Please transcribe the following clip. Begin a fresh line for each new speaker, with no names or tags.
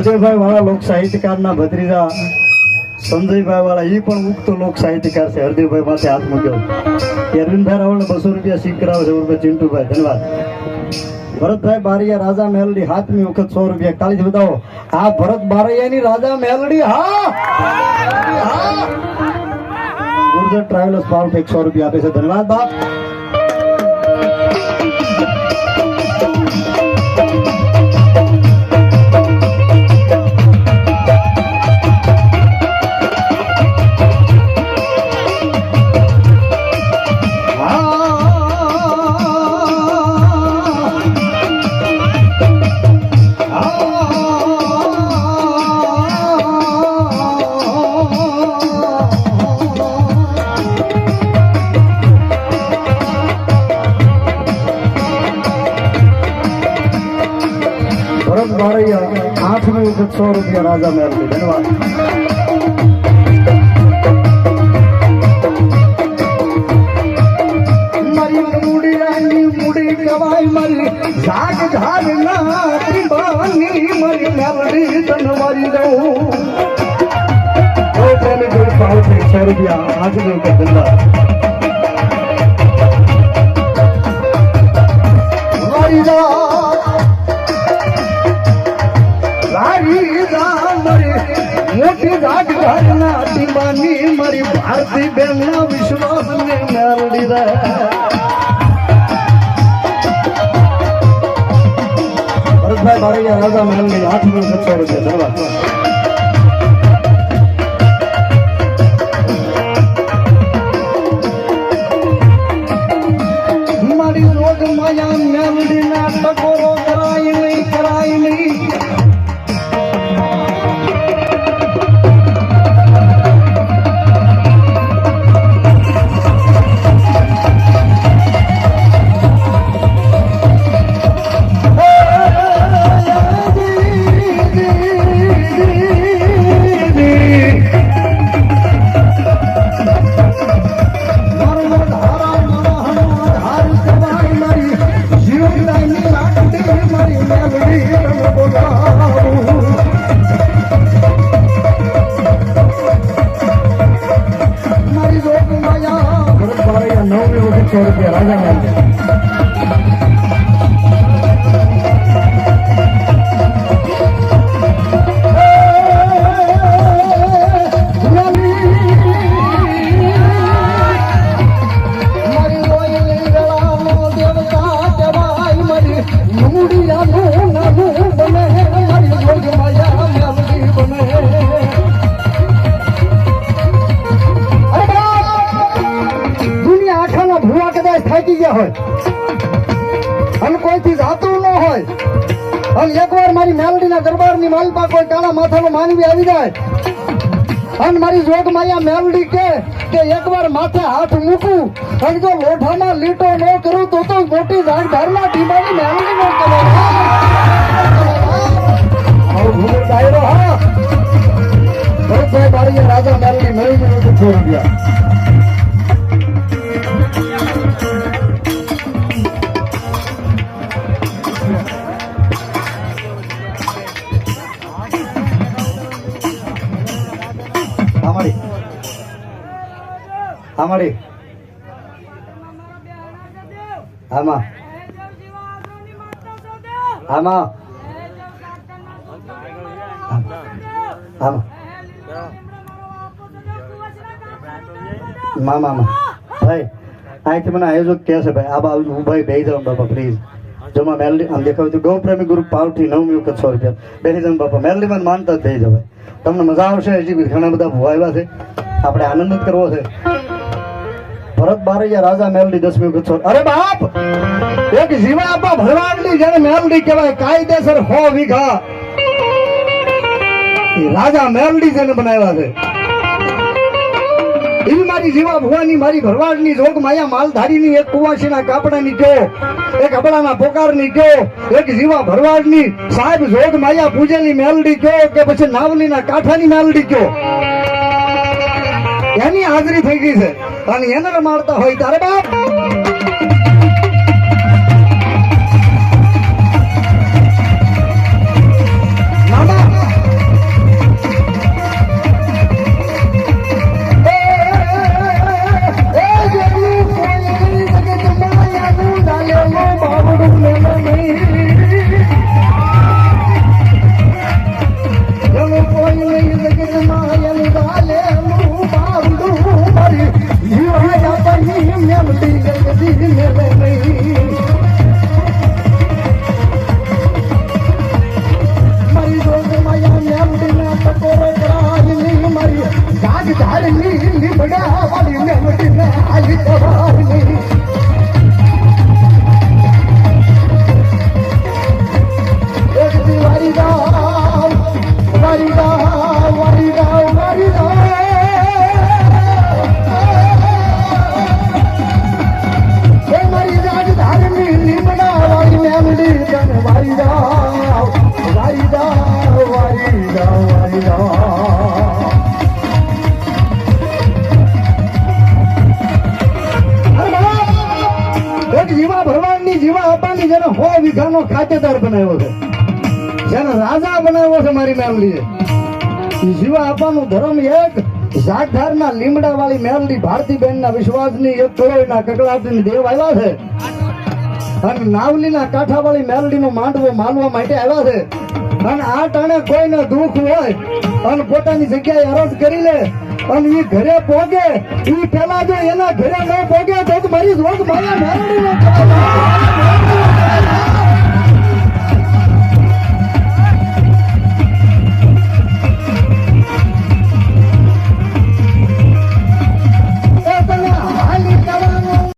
હરદેવભાઈ વાળા લોક સાહિત્યકારના ભત્રીજા સંજયભાઈ વાળા એ પણ ઉગતો લોક સાહિત્યકાર છે, હરદેવભાઈ પાસે હાથ મૂક્યો અરવિંદભાઈ રાવળને બસો રૂપિયા શીખ કરાવે છે રૂપિયા ચિંટુભાઈ, ધન્યવાદ. ભરતભાઈ બારૈયા, રાજા મેલડી હાથમી વખત સો રૂપિયા. કાલી બતાવો. આ ભરત બારૈયાની રાજા મેલડી, હા! ગુર્જર ટ્રાવેલર્સ પાઉન્ટ એક સો રૂપિયા આપે છે, ધન્યવાદ બાપ. સો રૂપિયા રાજા મેળવી ધન્યવાદ. જાગ ઝાડ ના ત્રિબાની મારી મેલડી તન દઉં. સો રૂપિયા. ધન્યવાદ મારી જાત મોટી રાગ ઘરના દીવાની મારી ભારતી બેન ના વિશ્વાસ ને મેળડી રે. ભરતભાઈ બારૈયા રાજા મેળડી આઠ મિનિટ છસો રૂપિયા ધન્યવાદ મારી રોગ માયા મેલડી ના ટકોરો રાજા મારી ગયા હોય. અને કોઈથી જાતું ન હોય. અને એકવાર મારી મેલડીના દરબારની માલપા કોઈ કાળા માથાનો માનવી આવી જાય. અને મારી જોગ માયા મેલડી કે કે એકવાર માથે હાથ મૂકું જો લોઢામાં લીટો ન કરું તો તો મોટી ઝાડ ધારના ઢીબાની મેલડી નો રાજા મેલડી મેળવી સો રૂપિયા અમારી આમાં આમાં આમાં મા. મામા ભાઈ, અહીંથી મને આયોજક કહે છે, ભાઈ આ હું ભાઈ બેસી જાઉં, બાપા પ્લીઝ જમા મેલડી, આમ દેખાવ ગૌ પ્રેમી ગુરુ પાવથી નવમી વખત સો રૂપિયા. બેસી જાઉં, બાપા. મેલડી મને માનતા થઈ જવાય. તમને મજા આવશે, હજી ઘણા બધા ભૂ આવ્યા છે. આપણે આનંદ જ કરવો છે. ભરત બારૈયા રાજા મેલડી દસમી વખત અરે બાપ! એક જીવા આપા જેને મેલડી કહેવાય, કાયદેસર હો વીઘા. રાજા મેલડી જેને બનાવ્યા છે. એવી મારી જીવા ભુવાની, મારી ભરવાડની જોગ માયા માલધારીની, એક કુવાસીના કાપડાની ટો એક અબડાના પોકારની ટો એક જીવા ભરવાડની સાહેબ જોગ માયા પૂજેલી મેલડી કયો કે પછી નાવલીના કાંઠાની મેલડી કયો? એની હાજરી થઈ ગઈ છે. અને એને રમાડતા હોય તારે બાપ. જીવા ધર્મ એક ઝાકધારના લીમડા વાળી મેમલી ભારતીબેનના એક કરોડના કકડાટની દેવ આવ્યા છે. માંડવો માનવા માટે આવ્યા છે. અને આ ટાણે કોઈને દુઃખ હોય, અને પોતાની જગ્યાએ અરજ કરી લે, અને એ ઘરે પોગે એ પેલા જો એના ઘરે ન પોગે તો મારી માયા મેલડીનો કહેવાય.